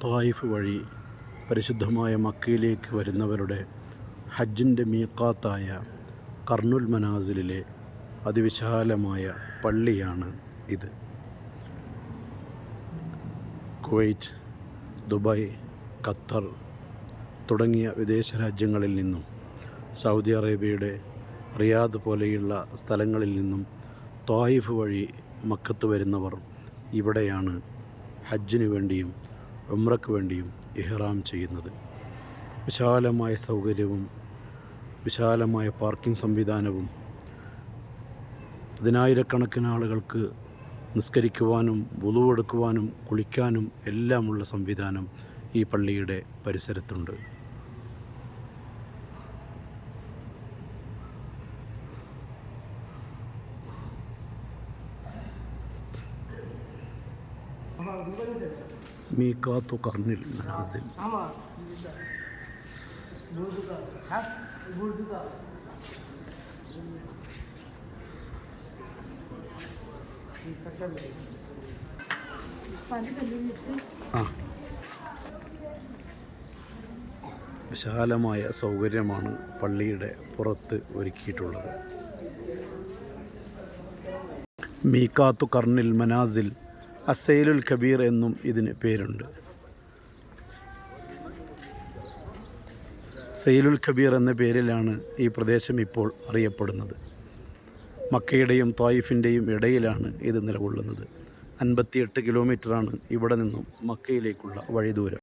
Taif വഴി പരിശുദ്ധമായ മക്കയിലേക്ക് വരുന്നവരുടെ ഹജ്ജിന്റെ മീക്കാത്തായ കർണുൽ മനാസിലിലെ അതിവിശാലമായ പള്ളിയാണ് ഇത്. കുവൈറ്റ് ദുബായ് ഖത്തർ തുടങ്ങിയ വിദേശ രാജ്യങ്ങളിൽ നിന്നും സൗദി അറേബ്യയുടെ റിയാദ് പോലെയുള്ള സ്ഥലങ്ങളിൽ നിന്നും തായിഫ് വഴി മക്കത്ത് വരുന്നവർ ഇവിടെയാണ് ഹജ്ജിനു വേണ്ടിയും ഉംറയ്ക്ക് വേണ്ടിയും ഇഹ്റാം ചെയ്യുന്നത്. വിശാലമായ സൗകര്യവും വിശാലമായ പാർക്കിംഗ് സംവിധാനവും പതിനായിരക്കണക്കിന് ആളുകൾക്ക് നിസ്കരിക്കുവാനും വുളുവെടുക്കുവാനും കുളിക്കാനും എല്ലാമുള്ള സംവിധാനം ഈ പള്ളിയുടെ പരിസരത്തുണ്ട്. ميقات قرن المنازل വിശാലമായ സൗകര്യമാണ് പള്ളിയുടെ പുറത്ത് ഒരുക്കിയിട്ടുള്ളത്. മീക്കാത്തു കർണിൽ മനാസിൽ അസൈലുൽ കബീർ എന്നും ഇതിന് പേരുണ്ട്. സൈലുൽ കബീർ എന്ന പേരിലാണ് ഈ പ്രദേശം ഇപ്പോൾ അറിയപ്പെടുന്നത്. മക്കയുടെയും തായിഫിന്റെയും ഇടയിലാണ് ഇത് നിലകൊള്ളുന്നത്. അൻപത്തിയെട്ട് കിലോമീറ്ററാണ് ഇവിടെ നിന്നും മക്കയിലേക്കുള്ള വഴി ദൂരം